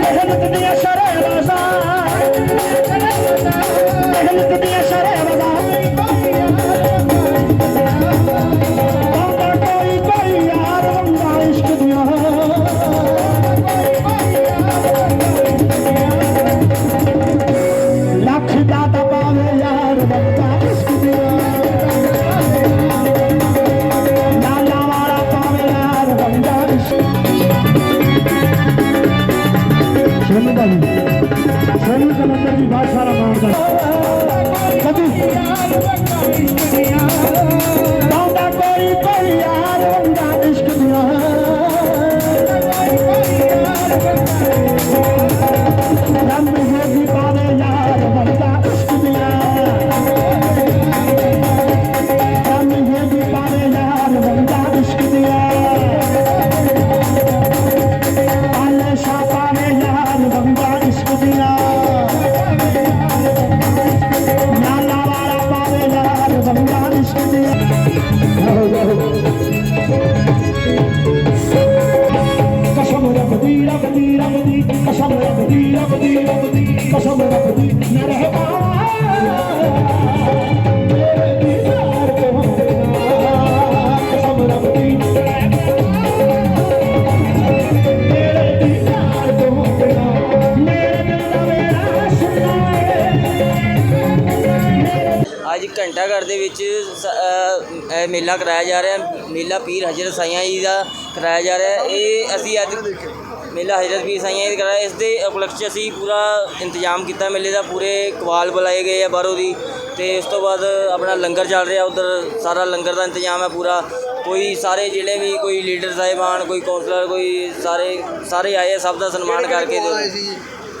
ਮਿਹਨਤ ਦੀਆਂ ਸ਼ਰੇਵਾਜ਼ਾਂ ਸ਼ਰਮ ਦਾ ਸ਼ਰਮ ਕਲੰਦਰ ਦੀ ਬਾਤ ਸਾਰਾ ਮਾਰਦਾ ਕਦੀ ਬੰਦਾ ਅੱਜ ਘੰਟਾ ਘਰ ਦੇ ਵਿੱਚ ਸ- ਅ, ਇਹ ਮੇਲਾ ਕਰਾਇਆ ਜਾ ਰਿਹਾ। ਹੈ। ਮੇਲਾ ਪੀਰ ਹਜ਼ਰਤ ਸਾਈਆਂ ਜੀ ਦਾ ਕਰਾਇਆ ਜਾ ਰਿਹਾ। ਹੈ। ਇਹ ਅਸੀਂ ਅੱਜ ਮੇਲਾ ਹਜ਼ਰਤ ਪੀਰ ਸਾਈਆਂ ਜੀ ਦਾ ਕਰਾਇਆ। ਇਸ ਦੇ ਉਪਲਕਸ਼ 'ਚ ਅਸੀਂ ਪੂਰਾ ਇੰਤਜ਼ਾਮ ਕੀਤਾ ਮੇਲੇ ਦਾ। ਪੂਰੇ ਕਵਾਲ ਬੁਲਾਏ ਗਏ ਆ ਬਾਹਰੋਂ ਦੀ। ਤੇ ਉਸ ਤੋਂ ਬਾਅਦ ਆਪਣਾ ਲੰਗਰ ਚੱਲ ਰਿਹਾ। ਉਧਰ ਸਾਰਾ ਲੰਗਰ ਦਾ ਇੰਤਜ਼ਾਮ ਹੈ ਪੂਰਾ। ਕੋਈ ਸਾਰੇ ਜਿਹੜੇ ਵੀ ਕੋਈ ਲੀਡਰ ਸਾਹਿਬਾਨ ਕੋਈ ਕੌਂਸਲਰ ਕੋਈ ਸਾਰੇ ਸਾਰੇ ਆਏ ਆ, ਸਭ ਦਾ ਸਨਮਾਨ ਕਰਕੇ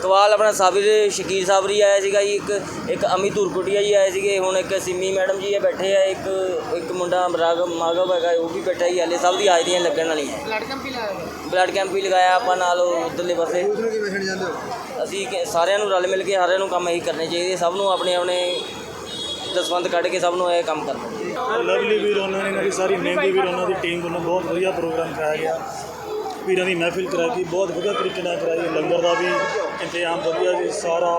ਕਵਾਲ ਆਪਣਾ ਸਾਬਿਰ ਸ਼ਕੀਰ ਸਾਬਰੀ ਆਇਆ ਸੀਗਾ ਜੀ ਇੱਕ ਇੱਕ ਅਮਿਤ ਧੁਰਕੁਟੀਆ ਜੀ ਆਏ ਸੀਗੇ ਹੁਣ ਇੱਕ ਸਿੰਮੀ ਮੈਡਮ ਜੀ ਇਹ ਬੈਠੇ ਆ ਇੱਕ ਇੱਕ ਮੁੰਡਾ ਰਾਗਵ ਮਾਗਵ ਹੈਗਾ ਉਹ ਵੀ ਬੈਠਾ ਹੀ ਹਲੇ ਸਭ ਦੀ ਹਾਜ਼ਰੀਆਂ ਲੱਗਣ ਵਾਲੀਆਂ। ਬਲੱਡ ਕੈਂਪ ਹੀ ਲਾਇਆ ਬਲੱਡ ਕੈਂਪ ਵੀ ਲਗਾਇਆ ਆਪਾਂ ਨਾਲ ਉਧਰਲੇ ਪਾਸੇ। ਅਸੀਂ ਸਾਰਿਆਂ ਨੂੰ ਰਲ ਮਿਲ ਕੇ ਸਾਰਿਆਂ ਨੂੰ ਕੰਮ ਇਹੀ ਕਰਨੇ ਚਾਹੀਦੇ ਸਭ ਨੂੰ ਆਪਣੇ ਆਪਣੇ ਦਸਵੰਦ ਕੱਢ ਕੇ ਸਭ ਨੂੰ ਇਹ ਕੰਮ ਕਰਨਾ ਲਵਲੀ ਵੀਰ ਉਹਨਾਂ ਨੇ ਇਹਨਾਂ ਦੀ ਸਾਰੀ ਮਹਿੰਦੀ ਵੀਰ ਉਹਨਾਂ ਦੀ ਟੀਮ ਵੱਲੋਂ ਬਹੁਤ ਵਧੀਆ ਪ੍ਰੋਗਰਾਮ ਕਰਾਇਆ ਗਿਆ। ਵੀਰਾਂ ਦੀ ਮਹਿਫਿਲ ਕਰਾਈ ਗਈ ਬਹੁਤ ਵਧੀਆ ਤਰੀਕੇ ਨਾਲ ਕਰਾਈ ਲੰਗਰ ਦਾ ਵੀ ਇੰਤਜ਼ਾਮ ਵਧੀਆ ਜੀ ਸਾਰਾ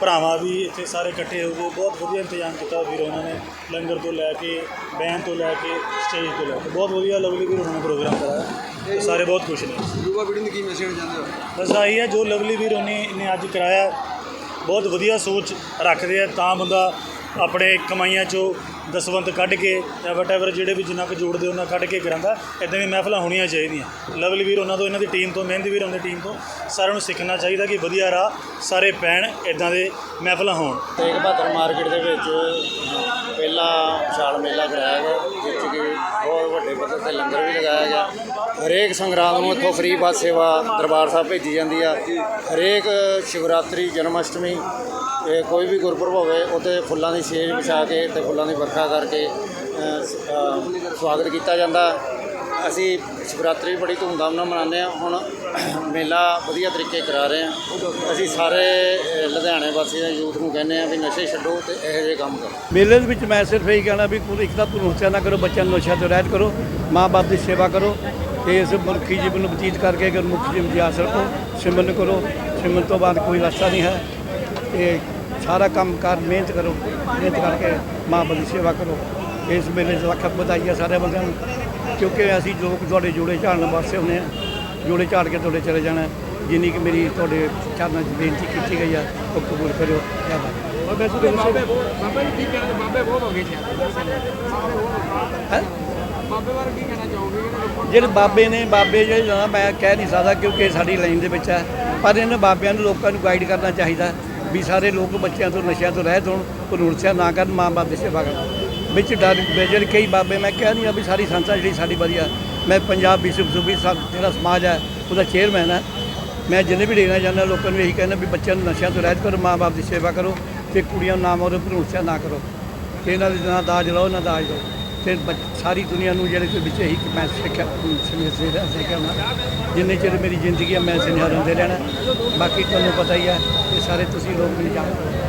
ਭਰਾਵਾਂ ਵੀ ਇੱਥੇ ਸਾਰੇ ਇਕੱਠੇ ਹੋ ਗਏ ਬਹੁਤ ਵਧੀਆ ਇੰਤਜ਼ਾਮ ਕੀਤਾ ਵੀਰ ਉਹਨਾਂ ਨੇ ਲੰਗਰ ਤੋਂ ਲੈ ਕੇ ਬੈਨ ਤੋਂ ਲੈ ਕੇ ਸਟੇਜ ਤੋਂ ਲੈ ਕੇ ਬਹੁਤ ਵਧੀਆ ਲਵਲੀ ਵੀਰ ਉਹਨਾਂ ਨੇ ਪ੍ਰੋਗਰਾਮ ਕਰਾਇਆ ਤੇ ਸਾਰੇ ਬਹੁਤ ਖੁਸ਼ ਨੇ। ਯੁਵਾ ਪੀੜ੍ਹੀ ਨੂੰ ਕੀ ਮੈਸੇਜ ਜਾਂਦੇ ਹੋ? ਬਸ ਆਹੀ ਹੈ ਜੋ ਲਵਲੀ ਵੀਰ ਉਹਨੇ ਨੇ ਅੱਜ ਕਰਾਇਆ ਬਹੁਤ ਵਧੀਆ ਸੋਚ ਰੱਖਦੇ ਆ ਤਾਂ ਬੰਦਾ ਆਪਣੇ ਕਮਾਈਆਂ ਚੋਂ ਦਸਵੰਤ ਕੱਢ ਕੇ ਜਾਂ ਵਟਐਵਰ ਜਿਹੜੇ ਵੀ ਜਿੰਨਾ ਕੁ ਜੋੜਦੇ ਉਹਨਾਂ ਕੱਢ ਕੇ ਕਰਾਂਦਾ ਇਦਾਂ ਦੀ ਮਹਿਫਲਾਂ ਹੋਣੀਆਂ ਚਾਹੀਦੀਆਂ। ਲਵਲੀ ਵੀਰ, ਉਹਨਾਂ ਤੋਂ ਇਹਨਾਂ ਦੀ ਟੀਮ ਤੋਂ, ਮਹਿੰਦੀ ਵੀਰ ਉਹਨਾਂ ਦੀ ਟੀਮ ਤੋਂ ਸਾਰਿਆਂ ਨੂੰ ਸਿੱਖਣਾ ਚਾਹੀਦਾ ਕਿ ਵਧੀਆ ਰਾਹ, ਸਾਰੇ ਪੈਣ ਇਦਾਂ ਦੇ ਮਹਿਫਲਾਂ ਹੋਣ। ਤੇਗ ਬਹਾਦਰ ਮਾਰਕੀਟ ਦੇ ਵਿੱਚ ਪਹਿਲਾ ਵਿਸ਼ਾਲ ਮੇਲਾ ਕਰਾਇਆ ਗਿਆ ਜਿਸ 'ਚ ਕਿ ਬਹੁਤ ਵੱਡੇ ਪੱਧਰ ਤੇ ਲੰਗਰ ਵੀ ਲਗਾਇਆ ਗਿਆ। ਹਰੇਕ ਸੰਗਰਾਂਦ ਨੂੰ ਇੱਥੋਂ ਫ੍ਰੀ ਬੱਸ ਸੇਵਾ ਦਰਬਾਰ ਸਾਹਿਬ ਭੇਜੀ ਜਾਂਦੀ ਆ। ਹਰੇਕ ਸ਼ਿਵਰਾਤਰੀ ਜਨਮ ਅਸ਼ਟਮੀ ਤੇ ਕੋਈ ਵੀ ਗੁਰਪੁਰਬ ਹੋਵੇ, ਉੱਥੇ ਫੁੱਲਾਂ ਦੀ ਸੇਜ ਵਿਛਾ ਕੇ ਤੇ ਫੁੱਲਾਂ ਦੀ ਵਰਖਾ ਕਰਕੇ ਸਵਾਗਤ ਕੀਤਾ ਜਾਂਦਾ। ਅਸੀਂ ਸ਼ਿਵਰਾਤਰੀ ਬੜੀ ਧੂਮਧਾਮ ਨਾਲ ਮਨਾਉਂਦੇ ਹਾਂ। ਹੁਣ ਮੇਲਾ ਵਧੀਆ ਤਰੀਕੇ ਕਰਾ ਰਹੇ ਹਾਂ। ਅਸੀਂ ਸਾਰੇ ਲੁਧਿਆਣੇ ਵਾਸੀ ਦੇ ਯੂਥ ਨੂੰ ਕਹਿੰਦੇ ਆ ਵੀ ਨਸ਼ੇ ਛੱਡੋ ਤੇ ਇਹੋ ਜਿਹੇ ਕੰਮ ਕਰੋ। ਮੇਲੇ ਦੇ ਵਿੱਚ ਮੈਂ ਸਿਰਫ ਇਹੀ ਕਹਿਣਾ ਵੀ ਇੱਕ ਤਾਂ ਨਸ਼ਾ ਨਾ ਕਰੋ, ਬੱਚਿਆਂ ਨੂੰ ਨਸ਼ਿਆਂ ਤੋਂ ਰਹਿਤ ਕਰੋ, ਮਾਂ-ਬਾਪ ਦੀ ਸੇਵਾ ਕਰੋ। ਤੇ ਇਸ ਮਨੁੱਖੀ ਜੀਵਨ ਨੂੰ ਬਤੀਤ ਕਰਕੇ ਅਗਰ ਮੁੱਖ ਜੀਵਨ ਦੀ ਆਸ ਰੱਖੋ ਸਿਮਰਨ ਕਰੋ ਸਿਮਰਨ ਤੋਂ ਬਾਅਦ ਕੋਈ ਰਸਤਾ ਨਹੀਂ ਹੈ। ਤੇ ਸਾਰਾ ਕੰਮ ਕਾਰ ਮਿਹਨਤ ਕਰੋ ਮਿਹਨਤ ਕਰਕੇ ਮਾਂ ਦੀ ਸੇਵਾ ਕਰੋ। ਇਸ ਮੇਲੇ 'ਚ ਲੱਖ ਵਧਾਈਆਂ ਸਾਰੇ ਬੰਦਿਆਂ ਨੂੰ ਕਿਉਂਕਿ ਅਸੀਂ ਲੋਕ ਤੁਹਾਡੇ ਜੋੜੇ ਝਾੜਨ ਵਾਸਤੇ ਹੁੰਦੇ ਆ ਜੋੜੇ ਝਾੜ ਕੇ ਤੁਹਾਡੇ ਚਲੇ ਜਾਣਾ ਜਿੰਨੀ ਕਿ ਮੇਰੀ ਤੁਹਾਡੇ ਚਰਨਾਂ 'ਚ ਬੇਨਤੀ ਕੀਤੀ ਗਈ ਆ ਉਹ ਕਬੂਲ ਕਰਿਓ। ਕਿਆ ਬਾਤ ਬਾਬੇ ਬਾਬੇ ਨੂੰ ਕੀ ਕਹਿਣਾ ਬਾਬੇ ਬਹੁਤ ਹੋ ਗਏ ਜੀ। ਹੈ? ਬਾਬੇ ਬਾਰੇ ਕੀ ਕਹਿਣਾ ਚਾਹੋਗੇ? ਕਿ ਲੋਕਾਂ ਜਿਹੜੇ ਬਾਬੇ ਨੇ, ਬਾਬੇ ਜਿਹੜੇ ਨਾ, ਮੈਂ ਕਹਿ ਨਹੀਂ ਸਕਦਾ ਕਿਉਂਕਿ ਸਾਡੀ ਲਾਈਨ ਦੇ ਵਿੱਚ ਹੈ। ਪਰ ਇਹਨਾਂ ਬਾਬਿਆਂ ਨੂੰ, ਲੋਕਾਂ ਨੂੰ ਗਾਈਡ ਕਰਨਾ ਚਾਹੀਦਾ ਵੀ ਸਾਰੇ ਲੋਕ ਬੱਚਿਆਂ ਤੋਂ, ਨਸ਼ਿਆਂ ਤੋਂ ਰਹਿਤ ਹੋਣ ਭਰੂਣਸਿਆ ਨਾ ਕਰਨ, ਮਾਂ ਬਾਪ ਦੀ ਸੇਵਾ ਕਰਨ। ਵਿੱਚ ਡਰ ਜਿਹੜੇ ਕਈ ਬਾਬੇ, ਮੈਂ ਕਹਿ ਨਹੀਂ ਆ ਵੀ ਸਾਰੀ ਸੰਸਥਾ ਜਿਹੜੀ ਸਾਡੀ ਵਧੀਆ। ਮੈਂ ਪੰਜਾਬ ਵਿਸ਼ਵ ਸੁਭੀ ਜਿਹੜਾ ਸਮਾਜ ਹੈ, ਉਹਦਾ ਚੇਅਰਮੈਨ ਹੈ। ਮੈਂ ਜਿੰਨੇ ਵੀ ਦੇਣਾ ਚਾਹੁੰਦਾ, ਲੋਕਾਂ ਨੂੰ ਇਹੀ ਕਹਿੰਦਾ ਵੀ ਬੱਚਿਆਂ ਨੂੰ ਨਸ਼ਿਆਂ ਤੋਂ ਰਹਿਤ ਕਰੋ, ਮਾਂ ਬਾਪ ਦੀ ਸੇਵਾ ਕਰੋ ਤੇ ਕੁੜੀਆਂ ਨੂੰ ਨਾ ਮਾਰੋ ਭਰੂਣਸਿਆ ਨਾ ਕਰੋ। ਤੇ ਇਹਨਾਂ ਦੇ ਨਾ ਦਾਜ ਲਓ ਨਾ ਦਾਜ ਲਓ। ਤੇ ਬੱਚ- ਸਾਰੀ ਦੁਨੀਆ ਨੂੰ ਜਿਹੜੇ ਦੇ ਵਿੱਚ ਇਹੀ ਮੈਂ ਸਿੱਖਿਆ ਸਿੱਖਿਆ ਸਿੱਖਿਆ ਹੋਣਾ ਜਿੰਨੇ ਚਿਰ ਮੇਰੀ ਜ਼ਿੰਦਗੀ ਆ, ਮੈਂ ਸੁਨੇਹਾ ਦਿੰਦੇ ਰਹਿਣਾ। ਬਾਕੀ ਤੁਹਾਨੂੰ ਪਤਾ ਹੀ ਹੈ ਇਹ ਸਾਰੇ ਤੁਸੀਂ ਲੋਕ ਵੀ ਜਾਣੋ